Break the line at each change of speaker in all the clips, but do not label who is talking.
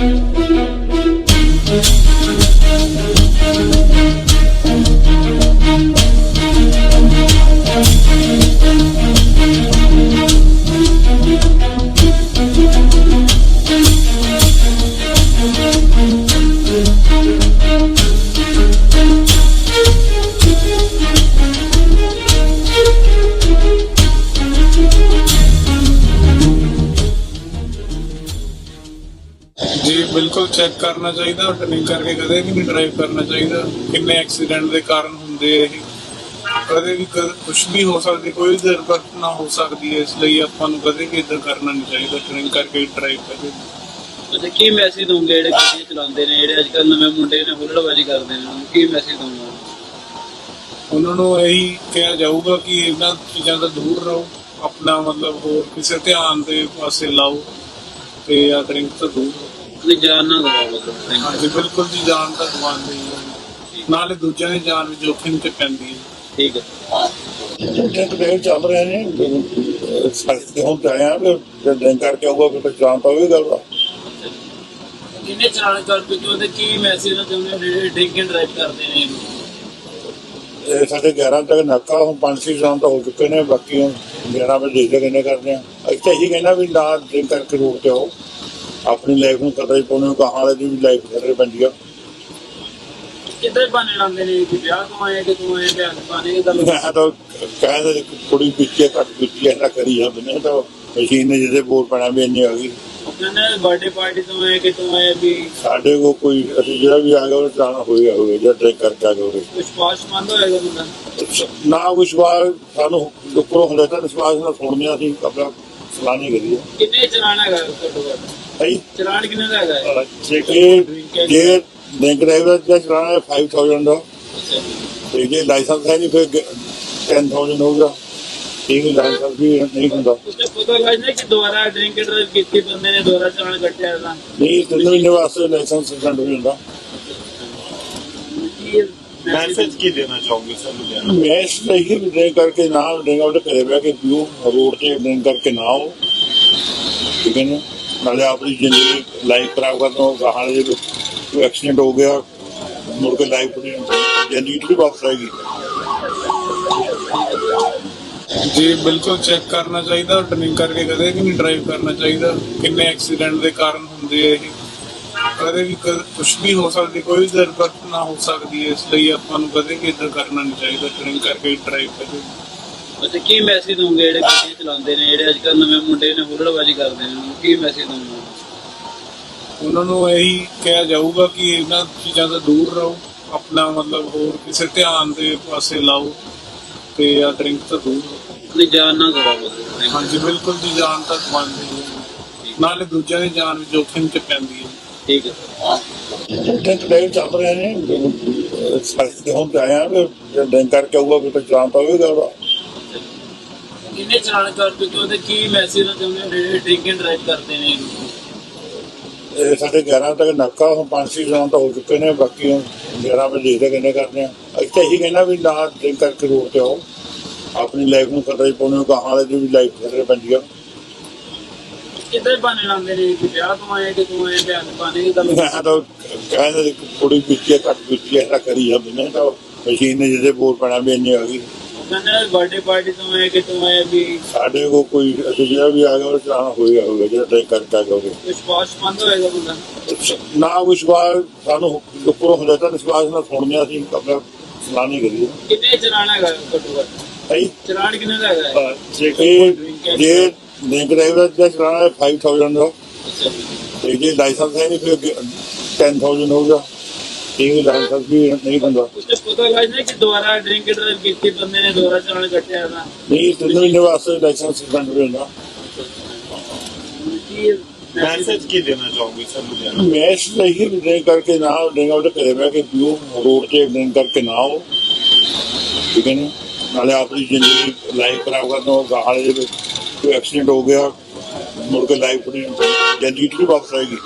ਜੀ ਬਿਲਕੁਲ ਚੈੱਕ ਕਰਨਾ ਚਾਹੀਦਾ ਡਰਿੰਕ ਕਰਕੇ ਕਦੇ ਵੀ ਨਹੀਂ ਡਰਾਈਵ ਕਰਨਾ ਚਾਹੀਦਾ। ਕਿੰਨੇ ਐਕਸੀਡੈਂਟ ਦੇ ਕਾਰਨ ਹੁੰਦੇ ਇਹ। ਕਦੇ ਵੀ ਕੁਝ ਵੀ ਹੋ ਸਕਦੀ ਕੋਈ ਦੁਰਘਟਨਾ ਹੋ ਸਕਦੀ ਹੈ ਇਸ ਲਈ ਆਪਾਂ ਨੂੰ ਕਦੇ ਵੀ ਇਦਾਂ ਕਰਨਾ ਨਹੀਂ ਚਾਹੀਦਾ ਡਰਿੰਕ ਕਰਕੇ ਡਰਾਈਵ ਕਰੇ
ਅੱਛਾ ਕੀ ਮੈਸੇਜ ਦੋਗੇ ਜਿਹੜੇ ਗੱਡੀਆਂ ਚਲਾਉਂਦੇ ਨੇ ਜਿਹੜੇ ਅੱਜ ਕੱਲ ਨਵੇਂ ਮੁੰਡੇ ਨੇ ਹੁੱਲੜਬਾਜ਼ੀ ਕਰਦੇ ਨੇ ਉਹਨਾਂ ਕੀ ਮੈਸੇਜ ਦੋਗੇ
ਉਹਨਾਂ ਨੂੰ ਇਹੀ ਕਿਹਾ ਜਾਊਗਾ ਕਿ ਇਹਨਾਂ ਚੀਜ਼ਾਂ ਤੋਂ ਦੂਰ ਰਹੋ ਆਪਣਾ ਮਤਲਬ ਹੋਰ ਕਿਸੇ ਧਿਆਨ ਦੇ ਪਾਸੇ ਲਾਓ ਤੇ ਆ ਡਰਿੰਕ ਤੋਂ ਦੂਰ ਰਹੋ।
ਆਪਣੀ ਜਾਨ ਨਾ ਗਵਾਓ ਮਤਲਬ
ਹਾਂਜੀ ਬਿਲਕੁਲ ਜੀ ਜਾਨ ਤਾਂ ਗਵਾਉਂਦੇ ਹੀ। ਆ। ਨਾਲੇ ਦੂਜਿਆਂ ਦੀ ਜਾਨ ਵੀ ਜੋਖਿਮ ਚ ਪੈਂਦੀ ਹੈ।
ਠੀਕ ਹੈ।
ਡਰਿੰਕ ਦੇ ਚੱਲ ਰਹੇ ਨੇ ਸਖਤ ਤੇ ਹੁਣ ਤੇ ਆਇਆ ਕਿ ਡਰਿੰਕ ਕਰਕੇ ਆਊਗਾ ਫਿਰ ਤਾਂ ਜਾਣ ਪਵੇਗਾ ਉਹਦਾ।
ਕਿੰਨੇ ਚਲਾਨ ਕਰ ਚੁੱਕੇ ਹੋ ਤੇ ਕੀ ਮੈਸੇਜ ਨਾ ਚਾਹੁੰਦੇ ਹੋ ਜਿਹੜੇ ਡਰਿੰਕ ਐਂਡ ਡਰਾਈਵ ਕਰਦੇ ਨੇ?
ਇਹ ਸਾਡੇ 11 ਤੱਕ ਨਾਕਾ ਹੁਣ 5-6 ਜਾਮ ਤਾਂ ਹੋ ਚੁੱਕੇ ਨੇ ਬਾਕੀ ਹੁਣ 11 ਵਜੇ ਦੇਖਦੇ ਕਿੰਨੇ ਕਰਦੇ ਆ। ਤਾਂ ਇਹੀ ਕਹਿੰਦਾ ਵੀ ਨਾ ਡਰਿੰਕ ਕਰਕੇ ਰੋਡ ਤੇ ਆਓ ਆਪਣੀ ਲਾਈਫ ਨੂੰ ਕਦਰ ਪਾਉਣੇ ਕਹਾਂ ਵਾਲੇ ਦੀ ਵੀ ਲਾਈਫ ਖਤਰੇ ਪੈਂਦੀ ਆ।
ਕਿੱਦਾਂ ਬਾਨੇ ਲਾਉਂਦੇ ਨੇ ਕਿ ਵਿਆਹ ਤੋਂ ਆਏ ਕਿ ਤੂੰ ਆਏ ਵਿਆਹ ਤੋਂ ਬਾਨੇ ਇਹ ਗੱਲ
ਮੈਂ ਤਾਂ ਕਹਿੰਦਾ ਕਿ ਕੁੜੀ ਪਿੱਛੇ ਘੱਟ ਪਿੱਛੇ ਐਸਾ ਕਰੀ ਜਾਂਦੇ ਨੇ ਤਾਂ ਮਸ਼ੀਨ ਨੇ ਜਿਹਦੇ ਬੋਲ ਪੈਣਾ ਵੀ ਇੰਨੇ ਆ ਗਈ।
ਉਹ ਕਹਿੰਦੇ ਬਰਥਡੇ ਪਾਰਟੀ ਤੋਂ ਆਏ ਕਿ ਤੂੰ ਆਏ ਵੀ
ਸਾਡੇ ਕੋਲ ਕੋਈ ਅਸੀਂ ਜਿਹੜਾ ਵੀ ਆ ਗਿਆ ਉਹ ਚਾਣਾ ਹੋਏਗਾ ਹੋਵੇ ਜਾਂ ਡਰਿੰਕ ਕਰਕੇ ਆ ਗਿਆ ਹੋਵੇ।
ਵਿਸ਼ਵਾਸ ਮੰਦ ਹੋਏਗਾ ਬੰਦਾ
ਨਾ ਵਿਸ਼ਵਾਸ ਸਾਨੂੰ ਉੱਪਰੋਂ ਹੁੰਦਾ ਤਾਂ ਵਿਸ਼ਵਾਸ ਨਾਲ ਸੁਣਦੇ ਹਾਂ ਅਸੀਂ ਆਪਣਾ ਸਲਾਨੇ ਕਰੀਏ।
ਕਿੰਨੇ ਚਲਾਨ ਹੈਗਾ
ਭਾਈ।
ਚਲਾਨ ਕਿੰਨੇ ਦਾ ਹੈਗਾ ਹੈ?
ਜੇ ਕਿ ਜੇ ਬੈਂਕ ਡਰਾਈਵਰ ਦਾ ਚਲਾਣਾ ਹੈ 5000 ਦਾ। ਤੇ ਜੇ ਲਾਇਸੈਂਸ ਹੈ ਨਹੀਂ ਫਿਰ 10000 ਹੋਊਗਾ। ਠੀਕ ਹੈ ਲਾਇਸੈਂਸ ਵੀ ਨਹੀਂ ਹੁੰਦਾ।
ਉਸਨੇ ਪਤਾ ਲੱਗਦਾ ਕਿ ਦੁਬਾਰਾ ਡਰਿੰਕ ਡਰਾਈਵ ਕੀਤੀ ਬੰਦੇ ਨੇ ਦੁਬਾਰਾ ਚਲਾਨ ਕੱਟਿਆ ਤਾਂ।
ਨਹੀਂ ਤਿੰਨ ਮਹੀਨੇ ਵਾਸਤੇ ਲਾਇਸੈਂਸ ਸਸਪੈਂਡ ਹੋ ਜਾਂਦਾ।
ਕੀ
ਮੈਸੇਜ ਕੀ ਦੇਣਾ ਚਾਹੋਗੇ ਸਰ ਲੁਧਿਆਣਾ?
ਮੈਂ ਇਸ ਲਈ ਹੀ ਡਰਿੰਕ ਕਰਕੇ ਨਾ ਡਰਿੰਕ ਆਊਟ ਕਰੇ ਬੈ ਕੇ ਪੀਓ। ਰੋਡ ਤੇ ਡਰਿੰਕ ਕਰਕੇ ਨਾ ਆਓ। ਠੀਕ ਹੈ ਨਾ? ਨਾਲੇ ਆਪਣੀ ਜ਼ਿੰਦਗੀ ਲਾਈਫ ਖਰਾਬ ਕਰਨਾ ਹੋ ਗਾਹਾਂ ਜੇ ਕੋਈ ਐਕਸੀਡੈਂਟ ਹੋ ਗਿਆ, ਮੁੜ ਕੇ ਲਾਈਫ ਜ਼ਿੰਦਗੀ ਥੋੜੀ ਵਾਪਸ ਆਏਗੀ।
ਜੀ, ਬਿਲਕੁਲ ਚੈੱਕ ਕਰਨਾ ਚਾਹੀਦਾ ਡਰਿੰਕ ਕਰਕੇ ਕਦੇ ਵੀ ਨਹੀਂ ਡਰਾਈਵ ਕਰਨਾ ਚਾਹੀਦਾ। ਕਿੰਨੇ ਐਕਸੀਡੈਂਟ ਦੇ ਕਾਰਨ ਹੁੰਦੇ ਆ ਇਹ। ਕਦੇ ਵੀ ਕੁਝ ਵੀ ਹੋ ਸਕਦੀ, ਕੋਈ ਦੁਰਘਟਨਾ ਹੋ ਸਕਦੀ ਹੈ, ਇਸ ਲਈ ਆਪਾਂ ਨੂੰ ਕਦੇ ਵੀ ਇਦਾਂ ਕਰਨਾ ਨਹੀਂ ਚਾਹੀਦਾ ਡਰਿੰਕ ਕਰਕੇ ਡਰਾਈਵ ਕਰੇ
ਅੱਛਾ ਕੀ ਮੈਸੇਜ ਦੋਗੇ ਜਿਹੜੇ ਗੱਡੀਆਂ ਚਲਾਉਂਦੇ ਨੇ ਜਿਹੜੇ ਅੱਜ ਕੱਲ ਨਵੇਂ ਮੁੰਡੇ ਨੇ ਹੁੱਲੜਬਾਜ਼ੀ ਕਰਦੇ ਨੇ ਉਹਨਾਂ ਕੀ ਮੈਸੇਜ ਦੋਗੇ
ਉਹਨਾਂ ਨੂੰ ਇਹੀ ਕਿਹਾ ਜਾਊਗਾ ਕਿ ਇਹਨਾਂ ਚੀਜ਼ਾਂ ਤੋਂ ਦੂਰ ਰਹੋ ਆਪਣਾ ਮਤਲਬ ਹੋਰ ਕਿਸੇ ਧਿਆਨ ਦੇ ਪਾਸੇ ਲਾਓ ਤੇ ਆ ਡਰਿੰਕ ਤੋਂ ਦੂਰ ਰਹੋ।
ਆਪਣੀ ਜਾਨ ਨਾ ਗਵਾਓ
ਹਾਂਜੀ ਬਿਲਕੁਲ ਜੀ ਜਾਨ ਤਾਂ ਗਵਾਉਂਦੇ ਹੀ। ਨਾਲੇ ਦੂਜਿਆਂ ਦੀ ਜਾਨ ਵੀ ਜੋਖਿਮ ਚ ਪੈਂਦੀ ਹੈ।
ਠੀਕ ਹੈ।
ਡਰਿੰਕ ਦੇ ਚੱਲ ਰਹੇ ਨੇ ਸਖਤ ਤੇ ਹੁਣ ਆਇਆ ਡਰਿੰਕ ਕਰਕੇ ਆਊਗਾ ਫਿਰ ਤਾਂ ਜਾਣ ਪਵੇਗਾ ਉਹਦਾ।
ਕਿੰਨੇ ਚਲਾਨ ਕਰ ਚੁੱਕੇ ਹੋ ਤੇ ਕੀ ਮੈਸੇਜ ਨਾ ਚਾਹੁੰਦੇ ਹੋ ਜਿਹੜੇ ਡਰਿੰਕ ਐਂਡ ਡਰਾਈਵ ਕਰਦੇ ਨੇ?
ਇਹ ਸਾਡੇ 11 ਤੱਕ ਨਾਕਾ ਹੁਣ 5-6 ਜਾਮ ਤਾਂ ਹੋ ਚੁੱਕੇ ਨੇ ਬਾਕੀ ਹੁਣ 11 ਵਜੇ ਦੇਖਦੇ ਕਿੰਨੇ ਕਰਦੇ ਆ। ਤਾਂ ਇਹੀ ਕਹਿੰਦਾ ਵੀ ਨਾ ਡਰਿੰਕ ਕਰਕੇ ਰੋਡ ਤੇ ਆਓ। ਆਪਣੀ ਲਾਈਫ ਨੂੰ ਕਦਰ ਪਾਉਣੇ ਕਹਾਂ ਵਾਲੇ ਦੀ ਵੀ ਲਾਈਫ ਖਤਰੇ ਪੈਂਦੀ ਆ।
ਕਿੱਦਾਂ ਬਾਨੇ ਲਾਉਂਦੇ ਨੇ ਕਿ ਵਿਆਹ ਤੋਂ ਆਏ ਕਿ ਤੂੰ ਆਏ ਵਿਆਹ ਤੋਂ ਬਾਨੇ ਇਹ ਗੱਲ
ਮੈਂ ਤਾਂ ਕਹਿੰਦਾ ਕੁੜੀ ਪਿੱਛੇ ਘੱਟ ਪਿੱਛੇ ਕਰੀ ਜਾਂਦੇ ਨੇ ਤਾਂ ਮਸ਼ੀਨ ਨੇ ਜਿਹਦੇ ਬੋਲ ਪੈਣਾ ਵੀ ਇੰਨੇ ਆ ਗਈ
ਕਹਿੰਦੇ ਬਰਥਡੇ ਪਾਰਟੀ ਤੋਂ ਆਏ ਕਿ ਤੂੰ ਆਏ ਵੀ?
ਸਾਡੇ ਕੋਲ ਕੋਈ ਅਸੀਂ ਜਿਹੜਾ ਵੀ ਆ ਗਿਆ ਉਹ ਚਾਣਾ ਹੋਏਗਾ ਹੋਵੇ ਜਿਹੜਾ ਆ ਗਿਆ ਹੋਵੇ
ਵਿਸ਼ਵਾਸ ਮੰਦ ਹੋਏਗਾ ਬੰਦਾ
ਨਾ ਵਿਸ਼ਵਾਸ ਸਾਨੂੰ ਉੱਪਰੋਂ ਹੁੰਦਾ ਤਾਂ ਵਿਸ਼ਵਾਸ ਨਾਲ ਸੁਣਦੇ ਹਾਂ ਅਸੀਂ ਆਪਣਾ ਸਲਾਨੇ ਕਰੀਏ।
ਕਿੰਨੇ ਚਲਾਨ ਹੈਗਾ ਘੱਟੋ ਘੱਟ
ਭਾਈ
ਚਲਾਨ ਕਿੰਨੇ ਦਾ ਹੈਗਾ ਹੈ?
ਜੇ ਕਿ ਜੇ ਬੈਂਕ ਡਰਾਈਵਰ ਦਾ ਚਲਾਣਾ ਹੈ 5000 ਦਾ।
ਜੇ।
ਲਾਇਸੈਂਸ ਹੈ ਨਹੀਂ ਫਿਰ 10000 ਹੋਊਗਾ। ਠੀਕ ਹੈ ਲਾਇਸੈਂਸ ਵੀ ਨਹੀਂ ਹੁੰਦਾ
ਉਸਨੇ ਪਤਾ ਲੱਗਦਾ ਕਿ ਦੁਬਾਰਾ ਡਰਿੰਕ ਡਰਾਈਵ ਕੀਤੀ ਬੰਦੇ ਨੇ ਦੁਬਾਰਾ ਚਲਾਨ ਕੱਟਿਆ ਤਾਂ।
ਨਹੀਂ ਤਿੰਨ ਮਹੀਨੇ ਵਾਸਤੇ ਲਾਇਸੈਂਸ ਸਸਪੈਂਡ ਹੋ ਜਾਂਦਾ
ਕੀ
ਮੈਸੇਜ ਕੀ ਦੇਣਾ ਚਾਹੋਗੇ ਸਰ ਲੁਧਿਆਣਾ
ਮੈਂ ਇਸ ਲਈ ਹੀ ਡਰਿੰਕ ਕਰਕੇ ਨਾ ਡਰਿੰਕ ਆਊਟ ਕਰੇ ਬੈ ਕੇ ਪੀਓ ਰੋਡ ਤੇ ਡਰਿੰਕ ਕਰਕੇ ਨਾ ਆਓ। ਠੀਕ ਹੈ ਨਾ? ਨਾਲੇ ਆਪਣੀ ਜ਼ਿੰਦਗੀ ਲਾਈਫ ਖਰਾਬ ਕਰਨਾ ਹੋ ਗਾਹਾਂ ਜੇ ਕੋਈ ਐਕਸੀਡੈਂਟ ਹੋ ਗਿਆ ਮੁੜ ਕੇ ਲਾਈਫ ਦੀ ਜ਼ਿੰਦਗੀ ਵਾਪਸ ਆਏਗੀ।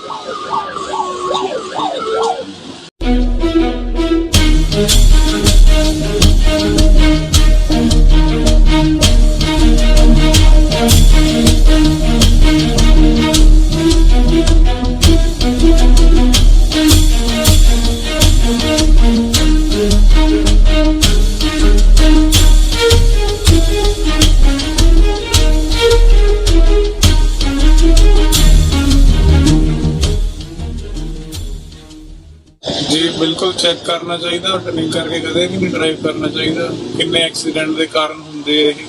Thank you.
ਚੈੱਕ ਕਰਨਾ ਚਾਹੀਦਾ ਡਰਿੰਕ ਕਰਕੇ ਕਦੇ ਵੀ ਨਹੀਂ ਡਰਾਈਵ ਕਰਨਾ ਚਾਹੀਦਾ। ਕਿੰਨੇ ਐਕਸੀਡੈਂਟ ਦੇ ਕਾਰਨ ਹੁੰਦੇ ਇਹ।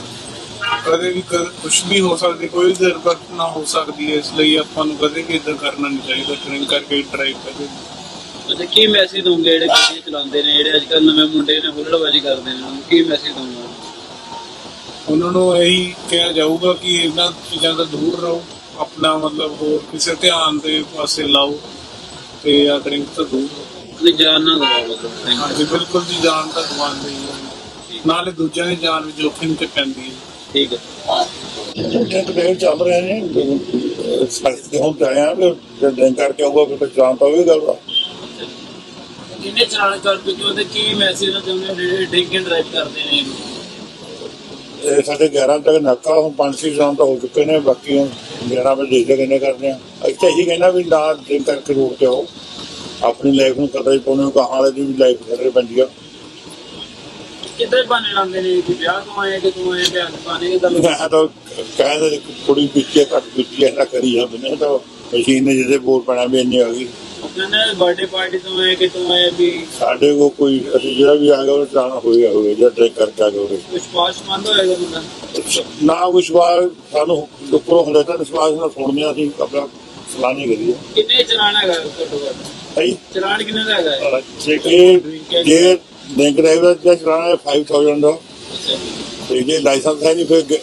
ਕਦੇ ਵੀ ਕੁਝ ਵੀ ਹੋ ਸਕਦੀ ਕੋਈ ਦੁਰਘਟਨਾ ਹੋ ਸਕਦੀ ਹੈ ਇਸ ਲਈ ਆਪਾਂ ਨੂੰ ਕਦੇ ਵੀ ਇਦਾਂ ਕਰਨਾ ਨਹੀਂ ਚਾਹੀਦਾ ਡਰਿੰਕ ਕਰਕੇ ਡਰਾਈਵ ਕਰਦੇ
ਅੱਛਾ ਕੀ ਮੈਸੇਜ ਦੋਗੇ ਜਿਹੜੇ ਗੱਡੀਆਂ ਚਲਾਉਂਦੇ ਨੇ ਜਿਹੜੇ ਅੱਜ ਕੱਲ ਨਵੇਂ ਮੁੰਡੇ ਨੇ ਹੁੱਲੜਬਾਜ਼ੀ ਕਰਦੇ ਨੇ ਉਹਨਾਂ ਕੀ ਮੈਸੇਜ ਦੋਗੇ
ਉਹਨਾਂ ਨੂੰ ਇਹੀ ਕਿਹਾ ਜਾਊਗਾ ਕਿ ਇਹਨਾਂ ਚੀਜ਼ਾਂ ਤੋਂ ਦੂਰ ਰਹੋ ਆਪਣਾ ਮਤਲਬ ਹੋਰ ਕਿਸੇ ਧਿਆਨ ਦੇ ਪਾਸੇ ਲਾਓ ਤੇ ਆ ਡਰਿੰਕ ਤੋਂ ਦੂਰ ਰਹੋ।
ਆਪਣੀ ਜਾਨ ਨਾ ਗਵਾਓ ਮਤਲਬ.
ਹਾਂਜੀ ਬਿਲਕੁਲ ਜੀ ਜਾਨ ਤਾਂ ਗਵਾਉਂਦੇ ਹੀ। ਨਾਲੇ ਦੂਜਿਆਂ ਦੀ ਜਾਨ ਵੀ ਜੋਖਿਮ ਤੇ ਪੈਂਦੀ ਹੈ
ਠੀਕ ਹੈ।
ਡਰਿੰਕ ਦੇ ਚੱਲ ਰਹੇ ਨੇ ਸਖਤ ਤੇ ਹੁਣ ਤੇ ਆਇਆ ਕਿ ਡਰਿੰਕ ਕਰਕੇ ਆਊਗਾ ਫਿਰ ਪਛਾਣ ਤਾਂ ਹੋਵੇਗਾ ਉਹਦਾ
ਚਲਾਨ ਕੀ ਮੈਸੇਜ ਨਾ ਚਾਹੁੰਦੇ ਹੋ ਜਿਹੜੇ ਡਰਿੰਕ ਐਂਡ ਡਰਾਈਵ ਕਰਦੇ ਨੇ?
ਇਹ ਸਾਡੇ 11 ਤੱਕ ਨਾਕਾ ਹੁਣ ਪੰਜ ਛੇ ਸ਼ਾਮ ਤਾਂ ਹੋ ਚੁੱਕੇ ਨੇ ਬਾਕੀ ਹੁਣ 11 ਵਜੇ ਦੇਖਦੇ ਕਿੰਨੇ ਕਰਦੇ ਆ। ਅਸੀਂ ਤਾਂ ਇਹੀ ਕਹਿੰਦਾ ਵੀ ਨਾ ਡਰਿੰਕ ਕਰਕੇ ਰੋਡ ਤੇ ਆਓ। ਆਪਣੀ ਲਾਈਫ ਨੂੰ ਖਤਰੇ ਪਾਉਣੇ ਕਹਾਂ ਵਾਲੇ ਦੀ ਵੀ ਲਾਈਫ ਖਤਰੇ ਪੈਂਦੀ ਆ।
ਕਿੱਧਰ ਬਾਨੇ ਲਾਉਂਦੇ ਨੇ ਕਿ ਵਿਆਹ ਤੋਂ ਆਏ ਕਿ ਤੂੰ ਆਏ ਵਿਆਹ ਤੋਂ ਆਏ ਇਹ ਗੱਲ
ਮੈਂ ਤਾਂ ਕਹਿੰਦਾ ਕਿ ਕੁੜੀ ਪਿੱਛੇ ਘੱਟ ਪਿੱਛੇ ਨਾ ਕਰੀ ਜਾਂਦੇ ਨੇ ਤਾਂ ਮਸ਼ੀਨ ਨੇ ਜਿਹਦੇ ਬੋਲ ਪੈਣਾ ਵੀ ਇੰਨੇ ਆ ਗਈ।
ਉਹ ਕਹਿੰਦੇ ਬਰਥਡੇ ਪਾਰਟੀ ਤੋਂ ਆਏ ਕਿ ਤੂੰ ਆਏ ਵੀ
ਸਾਡੇ ਕੋਲ ਕੋਈ ਅਸੀਂ ਜਿਹੜਾ ਵੀ ਆ ਗਿਆ ਉਹ ਚਾਣਾ ਹੋਏਗਾ ਹੋਵੇ ਜਾਂ ਡਰਿੰਕ ਕਰਕੇ ਆ ਗਿਆ ਹੋਵੇ
ਵਿਸ਼ਵਾਸ ਮੰਦ ਹੋਏਗਾ ਬੰਦਾ
ਨਾ ਵਿਸ਼ਵਾਸ ਸਾਨੂੰ ਉੱਪਰੋਂ ਹੁੰਦਾ ਤਾਂ ਵਿਸ਼ਵਾਸ ਨਾਲ ਸੁਣਦੇ ਅਸੀਂ ਆਪਣਾ ਸਲਾਹ ਨਹੀਂ ਕਰੀਏ।
ਕਿੰਨੇ ਚਲਾਨ ਹੈਗਾ ਘੱਟੋ ਘੱਟ ਹਾਂਜੀ ਕਿੰਨੇ ਦਾ ਹੈਗਾ ਹੈ?
ਇਹ ਜੇ ਡਰਿੰਕ ਦਾ ਹੈ
ਜੀ।
ਤੇ ਜੇ ਲਾਇਸੈਂਸ ਹੈ ਨਹੀਂ ਫਿਰ ਗ-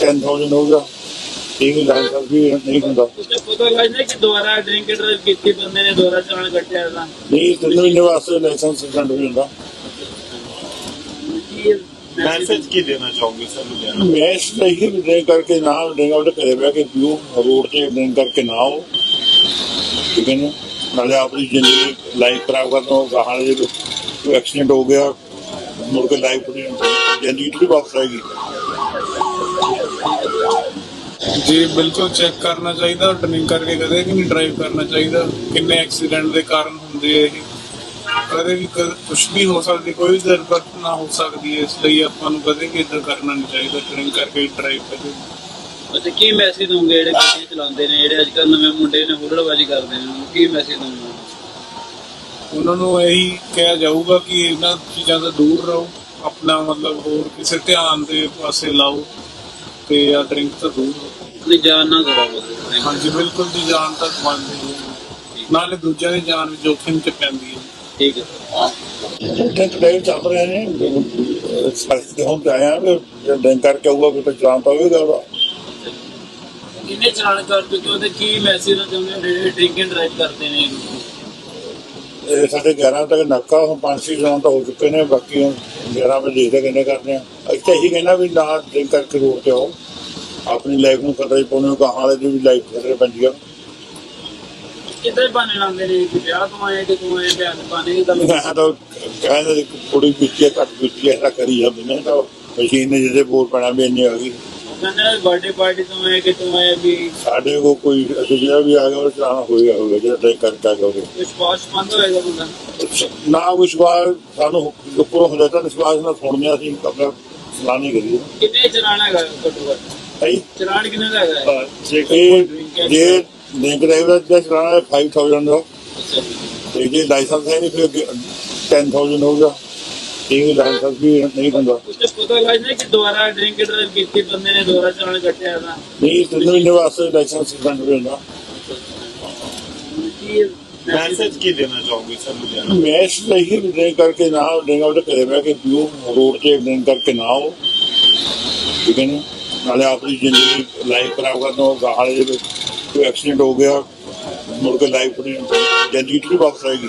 10000 ਹੋਊਗਾ। ਇਹ ਲਾਇਸੈਂਸ ਵੀ ਨਹੀਂ ਹੁੰਦਾ।
ਉਸਨੇ ਪਤਾ ਲੱਗ ਜਾਏ ਕਿ ਦੁਬਾਰਾ ਡਰਿੰਕ ਡਰਾਈਵ ਕੀਤੀ ਬੰਦੇ ਨੇ ਦੁਬਾਰਾ ਚਲਾਨ ਕੱਟਿਆ ਤਾਂ।
ਨਹੀਂ ਤਿੰਨੋਂ ਹੀ ਵਾਸਤੇ ਲਾਇਸੈਂਸ ਸਟੈਂਡ ਮੈਸੇਜ
ਕੀ
ਦੇਣਾ ਚਾਹੋਗੇ ਸਰ ਲੁਧਿਆਣਾ
ਮੈਂ ਇਸ ਕਰਕੇ ਨਾ ਡਰਿੰਕ ਆਊਟ ਕਰੇ ਬੈ ਕੇ ਪੀਓ ਰੋਡ ਤੇ ਡਰਿੰਕ ਕਰਕੇ ਨਾ ਠੀਕ ਹੈ ਨਾ? ਨਾਲੇ ਆਪਣੀ ਜ਼ਿੰਦਗੀ ਲਾਈਫ ਖਰਾਬ ਕਰ ਦੋ ਗਾਹਾਂ ਦੇ ਕੋਈ ਐਕਸੀਡੈਂਟ ਹੋ ਗਿਆ, ਮੁੜ ਕੇ ਲਾਈਫ ਜ਼ਿੰਦਗੀ ਥੋੜੀ ਵਾਪਸ ਆਏਗੀ।
ਜੀ, ਬਿਲਕੁਲ ਚੈੱਕ ਕਰਨਾ ਚਾਹੀਦਾ ਡਰਿੰਕ ਕਰਕੇ ਕਦੇ ਵੀ ਨਹੀਂ ਡਰਾਈਵ ਕਰਨਾ ਚਾਹੀਦਾ। ਕਿੰਨੇ ਐਕਸੀਡੈਂਟ ਦੇ ਕਾਰਨ ਹੁੰਦੇ ਆ ਇਹ। ਕਦੇ ਵੀ ਕੁਝ ਵੀ ਹੋ ਸਕਦੀ, ਕੋਈ ਦੁਰਘਟਨਾ ਹੋ ਸਕਦੀ ਹੈ, ਇਸ ਲਈ ਆਪਾਂ ਨੂੰ ਕਦੇ ਵੀ ਇਦਾਂ ਕਰਨਾ ਨਹੀਂ ਚਾਹੀਦਾ ਡਰਿੰਕ ਕਰਕੇ ਡਰਾਈਵ ਕਰਦੇ
ਅੱਛਾ ਕੀ ਮੈਸੇਜ ਦੋਗੇ ਜਿਹੜੇ ਗੱਡੀਆਂ ਚਲਾਉਂਦੇ ਨੇ ਜਿਹੜੇ ਅੱਜ ਕੱਲ ਨਵੇਂ ਮੁੰਡੇ ਨੇ ਹੁੱਲੜਬਾਜ਼ੀ ਕਰਦੇ ਨੇ? ਉਹਨਾਂ ਕੀ ਮੈਸੇਜ ਦੋਗੇ
ਉਹਨਾਂ ਨੂੰ ਇਹੀ ਕਿਹਾ ਜਾਊਗਾ ਕਿ ਇਹਨਾਂ ਚੀਜ਼ਾਂ ਤੋਂ ਦੂਰ ਰਹੋ ਆਪਣਾ ਮਤਲਬ ਹੋਰ ਕਿਸੇ ਧਿਆਨ ਦੇ ਪਾਸੇ ਲਾਓ ਤੇ ਆ ਡਰਿੰਕ ਤੋਂ ਦੂਰ ਰਹੋ।
ਆਪਣੀ ਜਾਨ ਨਾ ਗਵਾਓ.
ਹਾਂਜੀ ਬਿਲਕੁਲ ਜੀ ਜਾਨ ਤਾਂ ਗਵਾਉਂਦੇ ਹੀ। ਆ। ਨਾਲੇ ਦੂਜਿਆਂ ਦੀ ਜਾਨ ਵੀ ਜੋਖਿਮ ਤੇ ਪੈਂਦੀ ਹੈ।
ਠੀਕ ਹੈ।
ਡਰਿੰਕ ਡਰਾਈਵ ਚੱਲ ਰਹੇ ਨੇ ਤੇ ਹੁਣ ਤੇ ਆਇਆ ਕਿ ਡਰਿੰਕ ਕਰਕੇ ਆਊਗਾ ਫਿਰ ਤਾਂ ਹੋਵੇਗਾ ਉਹਦਾ।
ਕਿੰਨੇ ਚਲਾਨ ਕਰ ਚੁੱਕੇ ਹੋ ਤੇ ਕੀ ਮੈਸੇਜ ਨਾ ਚਾਹੁੰਦੇ ਹੋ ਜਿਹੜੇ ਡਰਿੰਕ ਐਂਡ ਡਰਾਈਵ ਕਰਦੇ ਨੇ?
ਇਹ ਸਾਡੇ 11 ਤੱਕ ਨਾਕਾ ਹੁਣ ਪੰਜ ਛੇ ਸ਼ਾਮ ਤਾਂ ਹੋ ਚੁੱਕੇ ਨੇ ਬਾਕੀ ਹੁਣ 11 ਵਜੇ ਦੇਖਦੇ ਕਿੰਨੇ ਕਰਦੇ ਆ। ਅਸੀਂ ਤਾਂ ਇਹੀ ਕਹਿੰਦਾ ਵੀ ਨਾ ਡਰਿੰਕ ਕਰਕੇ ਰੋਡ ਤੇ ਆਓ। ਆਪਣੀ ਲਾਈਫ ਨੂੰ ਖਤਰੇ ਪਾਉਣੇ ਕਹਾਂ ਵਾਲੇ ਦੀ ਵੀ ਲਾਈਫ ਖਤਰੇ ਪੈਂਦੀ ਆ।
ਕਿੱਧਰ ਬਾਨੇ ਲਾਉਂਦੇ ਨੇ ਕਿ ਵਿਆਹ ਤੋਂ ਆਏ ਤੂੰ ਤੋਂ ਇਹ ਗੱਲ
ਮੈਂ ਤਾਂ ਕਹਿੰਦਾ ਕੁੜੀ ਪਿੱਛੇ ਘੱਟ ਪਿੱਛੇ ਨਾ ਕਰੀ ਜਾਂਦੇ ਨੇ ਤਾਂ ਮਸ਼ੀਨ ਨੇ ਜਿਹਦੇ ਬੋਲ ਪੈਣਾ ਵੀ ਇੰਨੇ ਆ ਗਈ।
ਕਹਿੰਦੇ ਬਰਥਡੇ ਪਾਰਟੀ ਤੋਂ ਆਏ ਕਿ ਤੂੰ ਆਏ ਵੀ
ਸਾਡੇ ਕੋਲ ਕੋਈ ਅਸੀਂ ਜਿਹੜਾ ਵੀ ਆ ਗਿਆ ਉਹ ਚਾਣਾ ਹੋਏਗਾ ਹੋਵੇ ਜਾਂ ਡਰਿੰਕ ਕਰਕੇ ਆ ਗਿਆ ਹੋਵੇ
ਵਿਸ਼ਵਾਸ ਮੰਦ ਹੋਏਗਾ ਬੰਦਾ?
ਨਾ ਵਿਸ਼ਵਾਸ ਸਾਨੂੰ ਉੱਪਰੋਂ ਹੁੰਦਾ ਤਾਂ ਵਿਸ਼ਵਾਸ ਨਾਲ ਸੁਣਦੇ ਹਾਂ ਅਸੀਂ ਸਲਾਹ ਨਹੀਂ ਕਰੀਏ।
ਕਿੰਨੇ ਚਲਾਨ ਹੈਗਾ ਘੱਟੋ ਘੱਟ
ਭਾਈ
ਚਲਾਨ ਕਿੰਨੇ ਦਾ ਹੈਗਾ?
ਇਹ ਜੇ ਬੈਂਕ ਡਰਾਈਵਰ ਦਾ ਚਲਾਣਾ ਹੈ 5000 ਦਾ।
ਜੀ।
ਤੇ ਜੇ ਲਾਇਸੈਂਸ ਹੈ ਨਹੀਂ ਫਿਰ 10000 ਹੋਊਗਾ। ਇਹ ਵੀ ਲਾਇਸੈਂਸ ਨਹੀਂ
ਬੰਦਾ। ਪਤਾ ਲੱਗ ਕਿ ਦੁਬਾਰਾ ਡਰਿੰਕ ਡਰਾਈਵ ਕੀਤੀ ਬੰਦੇ ਨੇ ਦੁਬਾਰਾ ਚਲਾਣ ਕੱਟਿਆ ਦਾ
ਨਹੀਂ ਤੁਹਾਨੂੰ ਇਹਦੇ ਵਾਸਤੇ ਲਾਇਸੈਂਸ ਬੰਦ ਵੀ
ਹੁੰਦਾ
ਮੈਸੇਜ ਕੀ ਦੇਣਾ ਚਾਹੋਗੇ ਸਰ ਲੁਧਿਆਣਾ?
ਮੈਂ ਇਸ ਡਰਿੰਕ ਕਰਕੇ ਨਾ ਡਰਿੰਕ ਆਊਟ ਕਰੇ ਮੈਂ ਕਿ ਪੀਓ ਰੋਡ ਤੇ ਡਰਿੰਕ ਕਰਕੇ ਨਾ ਆਓ। ਠੀਕ ਹੈ ਨਾ? ਨਾਲੇ ਆਪਣੀ ਜ਼ਿੰਦਗੀ ਲਾਈਫ ਖਰਾਬ ਕਰਨਾ ਹੋ ਗਾਹਲੇ ਦੇ ਕੋਈ ਐਕਸੀਡੈਂਟ ਹੋ ਗਿਆ ਮੁੜ ਲਾਈਫ ਨਹੀਂ ਜ਼ਿੰਦਗੀ ਚ ਵਾਪਸ ਆਏਗੀ।